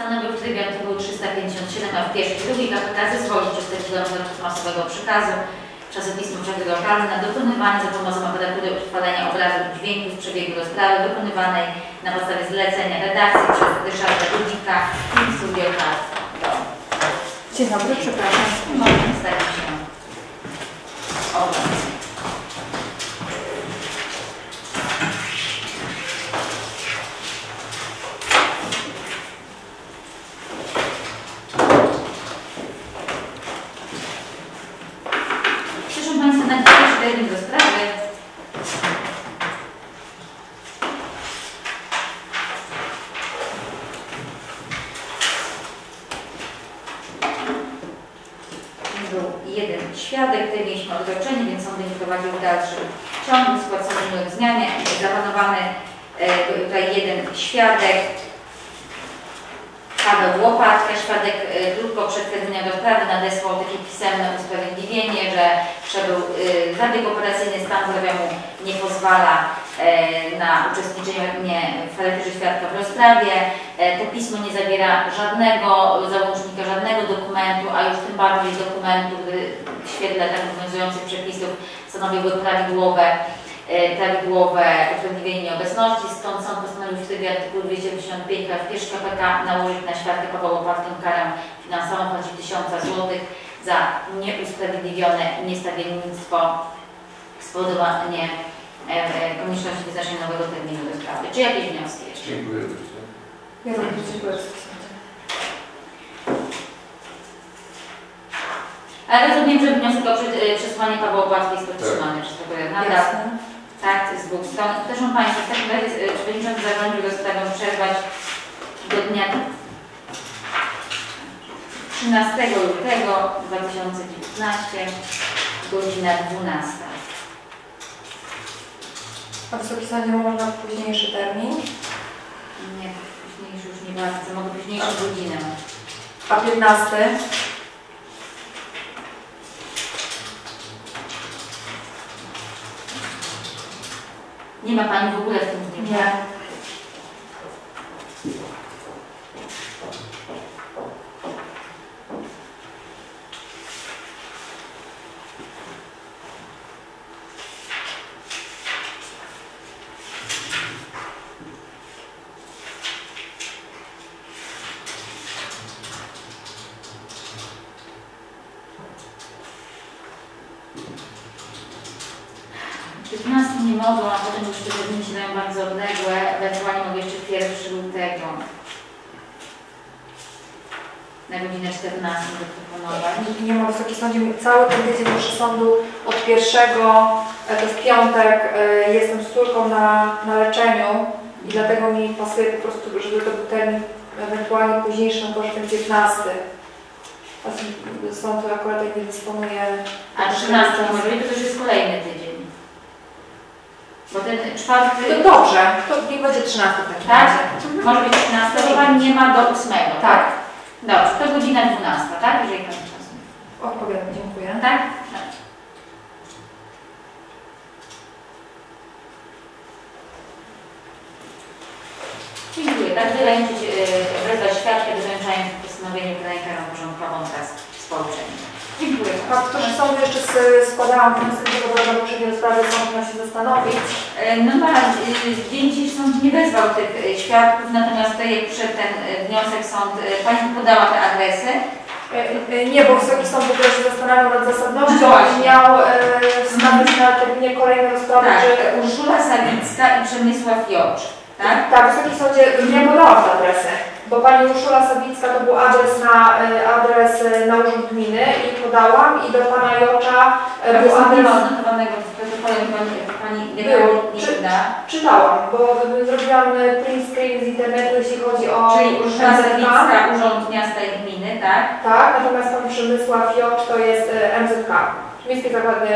postanowił w trybie artykułu 357 a w pierwszej drugiej KPK zezwolić przedstawicielom zarządu masowego przekazu czasopismu Przechody Lokalne na dokonywanie za pomocą aparatury utrwalenia obrazu i dźwięku z przebiegu rozprawy dokonywanej na podstawie zlecenia redakcji przez Ryszarda Rudzika i Studio Kart. Dzień dobry, przepraszam. Się obraz. Proszę Państwa, na dzisiejszy termin rozprawy był jeden świadek, tutaj mieliśmy odroczenie, więc sąd nie prowadził w dalszym ciągu. Skład zmianie. Zapanowany e, tutaj jeden świadek, Paweł Łopatka, świadek e, krótko przed terminem rozprawy nadesłał takie pisemne usprawiedliwienie, że przebył e, zabieg operacyjny, stan zdrowia mu nie pozwala e, na uczestniczenie w charakterze świadka w rozprawie. E, To pismo nie zawiera żadnego załącznika, żadnego dokumentu, a już tym bardziej dokumentu, który w świetle tak obowiązujących przepisów stanowiłby prawidłowe e, prawidłowe usprawiedliwienie nieobecności, stąd sąd postanowił w trybie artykułu 285 praw pierwszy KPK nałożyć na świadka Pawła Łopatkę karę finansową w kwocie 1000 zł za nieusprawiedliwione niestawiennictwo spowodowanie konieczności wyznaczenia nowego terminu rozprawy. Czy jakieś wnioski jeszcze? Dziękuję bardzo. Ja również dziękuję. Ale rozumiem, że wniosek o e, przesłanie Pawła Łopatki jest podtrzymany przez prokuratora. Nadal Jasne. Tak, z dwóch stron. Proszę Państwa, w takim razie e, przewodniczący zarządził rozprawę przerwać do dnia 13 lutego 2019, godzina 12. A Sądzie można w późniejszy termin? Nie, późniejszy już nie bardzo, mogę późniejszą godzinę. A 15? Nie ma Pani w ogóle w tym dniu? Nie. W 15 nie mogą, a potem już te terminy się dają bardzo odległe, ewentualnie mogę jeszcze 1 lutego. Na godzinę 14 zaproponować. Nie ma Wysoki Sądzie, cały ten tydzień proszę sądu od pierwszego, e, to jest piątek, e, jestem z córką na, na leczeniu i dlatego mi pasuje po prostu, żeby to był termin ewentualnie późniejszy, no że ten 15. A s- sąd akurat tak nie dysponuje. A 13 nie może być, to już jest kolejny tydzień. Bo ten czwarty, To dobrze, to niech będzie 13 w takim tak? razie. Może być 13, bo Pani nie ma do 8. Tak, Dobrze, to godzina 12, tak? Jeżeli Pani czas. odpowiadam, dziękuję. Tak? Dobrze. Dziękuję. Tak wydajecie się wezwać świadka, doręczając postanowienie wydania karą porządkową wraz z pouczeniem. Dziękuję. To że sądu jeszcze składałam wniosek do dobrego poprzedniej sprawy, sąd ma się zastanowić. E, No ma, dzień dzisiejszy sąd nie wezwał tych y, świadków, natomiast tutaj jak przyszedł ten wniosek sąd, Pani podała te adresy. E, e, Nie, bo Wysoki Sąd w ogóle się zastanawiał nad zasadnością No miał e, wstawić na terminie kolejnej rozprawy, Tak. Urszula Sawicka i Przemysław Jocz. Tak? Tak, Wysoki Sądzie, nie podałam te adresy, bo Pani Urszula Sawicka to był adres na, e, adres e, na Urząd Gminy i do Pana Jocza e, Był adres Pani, Było. Czy- da. Czytałam, bo e, zrobiłam e, print screen z internetu, jeśli chodzi o Czyli MZK. Urząd Miasta i Gminy, tak? Tak, natomiast Pan Przemysław Jocz to jest e, MZK, Miejskie Zakłady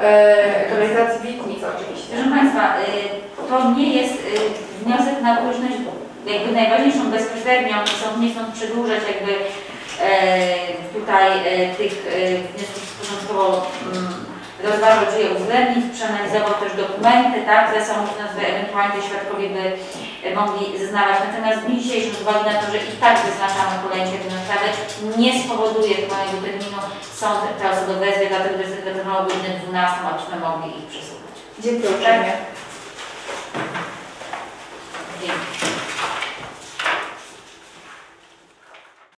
e, Kanalizacji Witnic oczywiście. Proszę Państwa, y, to nie jest wniosek na okoliczność jakby najważniejszą, bezpośrednią, sąd nie chcą przedłużać jakby e, tutaj e, tych e, wniosków porządkowo mm, rozważył, czy je uwzględnić, przeanalizował też dokumenty, tak, które są które ewentualnie świadkowie by e, mogli zeznawać. Natomiast w dzisiejszym, z uwagi na to, że i tak wyznaczamy kolejny termin odprawy, nie spowoduje tego terminu, sąd te osoby wezwie, dlatego że zdecydowało godzinę 12, abyśmy mogli ich przesłuchać. Dziękuję uprzejmie.